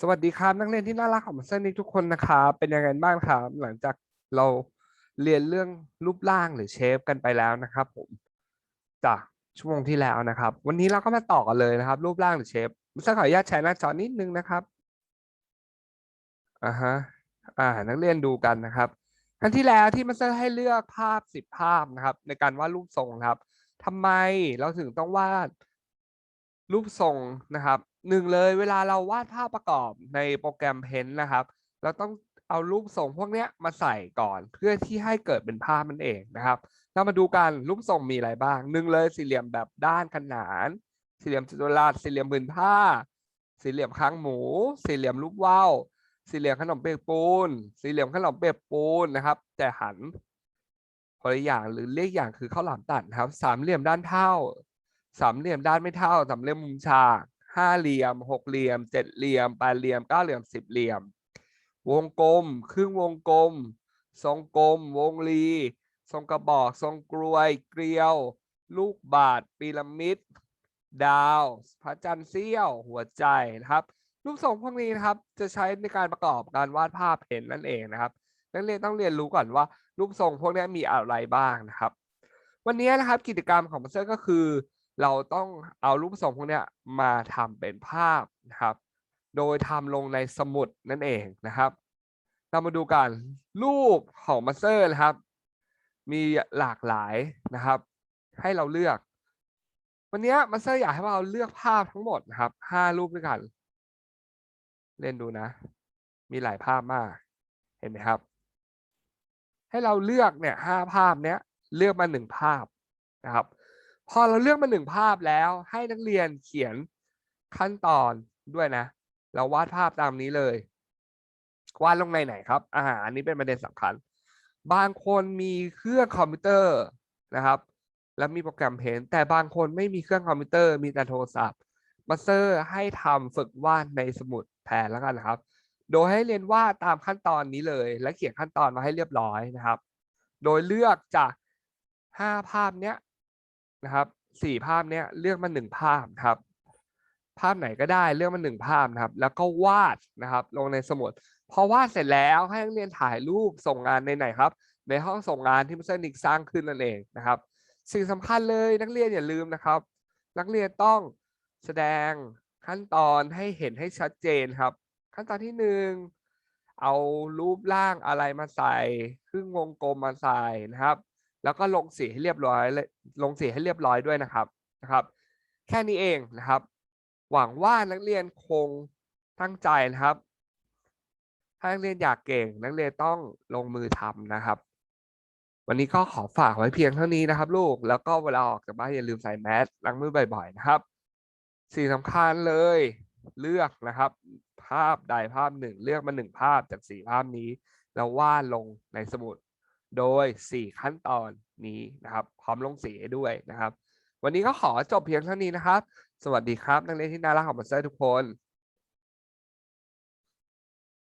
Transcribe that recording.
สวัสดีครับนักเรียนที่น่ารักของมาสเตอร์นิกทุกคนนะครับเป็นยังไงบ้างครับหลังจากเราเรียนเรื่องรูปร่างหรือเชฟกันไปแล้วนะครับผมจากชั่วโมงที่แล้วนะครับ วันนี้เราก็มาต่อกันเลยนะครับ รูปร่างหรือเชฟมาสเตอร์ขออนุญาตแชร์หน้าจอนิดนึงนะครับอ่าฮะอ่านักเรียนดูกันนะครับครั้งที่แล้วที่มาสเตอร์ให้เลือกภาพสิบภาพนะครับ ในการวาดรูปทรงครับทำไมเราถึงต้องวาดรูปทรงนะครับ หนึ่งเลยเวลาเราวาดภาพประกอบในโปรแกรมเพนนะครับ เราต้องเอารูปทรงพวกนี้มาใส่ก่อนเพื่อที่ให้เกิดเป็นภาพมันเองนะครับ เรามาดูกันรูปทรงมีอะไรบ้างหนึ่งเลยสี่เหลี่ยมแบบด้านขนาน สี่เหลี่ยมจัตุรัสสี่เหลี่ยมผืนผ้า สี่เหลี่ยมค้างหมู สี่เหลี่ยมรูปว่าวสี่เหลี่ยมขนมเปียกปูน สี่เหลี่ยมขนมเปียกปูนนะครับ แต่หันคนละอย่างหรือเรียกอย่างคือข้าวหลามตัดนะครับ สามเหลี่ยมด้านเท่า สามเหลี่ยมด้านไม่เท่า สามเหลี่ยมมุมฉาก ห้าเหลี่ยมหกเหลี่ยมเจ็ดเหลี่ยมแปดเหลี่ยมเก้าเหลี่ยมสิบเหลี่ยม วงกลม ครึ่งวงกลม ทรงกลม วงรี ทรงกระบอก ทรงกลวย เกลียว ลูกบาศก์พีระมิด ดาว พระจันทร์เสี้ยว หัวใจนะครับ รูปทรงพวกนี้นะครับ จะใช้ในการประกอบการวาดภาพเห็นนั่นเองนะครับ นักเรียนต้องเรียนรู้ก่อนว่า รูปทรงพวกนี้มีอะไรบ้างนะครับ วันนี้นะครับกิจกรรมของมาสเตอร์ก็คือ เราต้องเอารูปทรงพวกเนี้ยมาทำเป็นภาพนะครับ โดยทำลงในสมุดนั่นเองนะครับ เรามาดูกันรูปของมาสเตอร์นะครับ มีหลากหลายนะครับ ให้เราเลือก วันนี้มาสเตอร์อยากให้เราเลือกภาพทั้งหมดนะครับห้ารูปด้วยกัน เล่นดูนะ มีหลายภาพมาก เห็นไหมครับ ให้เราเลือกเนี่ยห้าภาพเนี้ยเลือกมาหนึ่งภาพนะครับ พอเราเลือกมาหนึ่งภาพแล้ว ให้นักเรียนเขียนขั้นตอนด้วยนะ เราวาดภาพตามนี้เลยวาดลงในไหนครับอ่าอันนี้เป็นประเด็นสำคัญ บางคนมีเครื่องคอมพิวเตอร์นะครับ แล้วมีโปรแกรมเพนแต่บางคนไม่มีเครื่องคอมพิวเตอร์มีแต่โทรศัพท์มาเตอร์ให้ทำฝึกวาดในสมุดแทนแล้วกันนะครับ โดยให้เรียนวาดตามขั้นตอนนี้เลย และเขียนขั้นตอนมาให้เรียบร้อยนะครับ โดยเลือกจากห้าภาพเนี้ย นะครับสี่ภาพเนี้ยเลือกมาหนึ่งภาพครับ ภาพไหนก็ได้เลือกมาหนึ่งภาพนะครับ แล้วก็วาดนะครับ ลงในสมุดพอวาดเสร็จแล้วให้นักเรียนถ่ายรูปส่งงานในไหนครับ ในห้องส่งงานที่มิสเตอร์นิกสร้างขึ้นนั่นเองนะครับ สิ่งสำคัญเลยนักเรียนอย่าลืมนะครับ นักเรียนต้องแสดงขั้นตอนให้เห็นให้ชัดเจนครับ ขั้นตอนที่หนึ่งเอารูปร่างอะไรมาใส่ครึ่งวงกลมมาใส่นะครับ แล้วก็ลงสีให้เรียบร้อยเลยลงสีให้เรียบร้อยด้วยนะครับนะครับ แค่นี้เองนะครับ หวังว่านักเรียนคงตั้งใจนะครับถ้านักเรียนอยากเก่ง นักเรียนต้องลงมือทำนะครับ วันนี้ก็ขอฝากไว้เพียงเท่านี้นะครับ ลูกแล้วก็เวลาออกจากบ้านอย่าลืมใส่แมสล้างมือบ่อย ๆ นะครับสิ่งสำคัญเลยเลือกนะครับ ภาพใดภาพหนึ่ง เลือกมาหนึ่งภาพจากสี่ภาพนี้ แล้ววาดลงในสมุด โดย 4 ขั้นตอนนี้นะครับพร้อมลงสีด้วยนะครับ วันนี้ก็ขอจบเพียงเท่านี้นะครับ สวัสดีครับ นักเรียนที่น่ารักของมาสเตอร์ทุกคน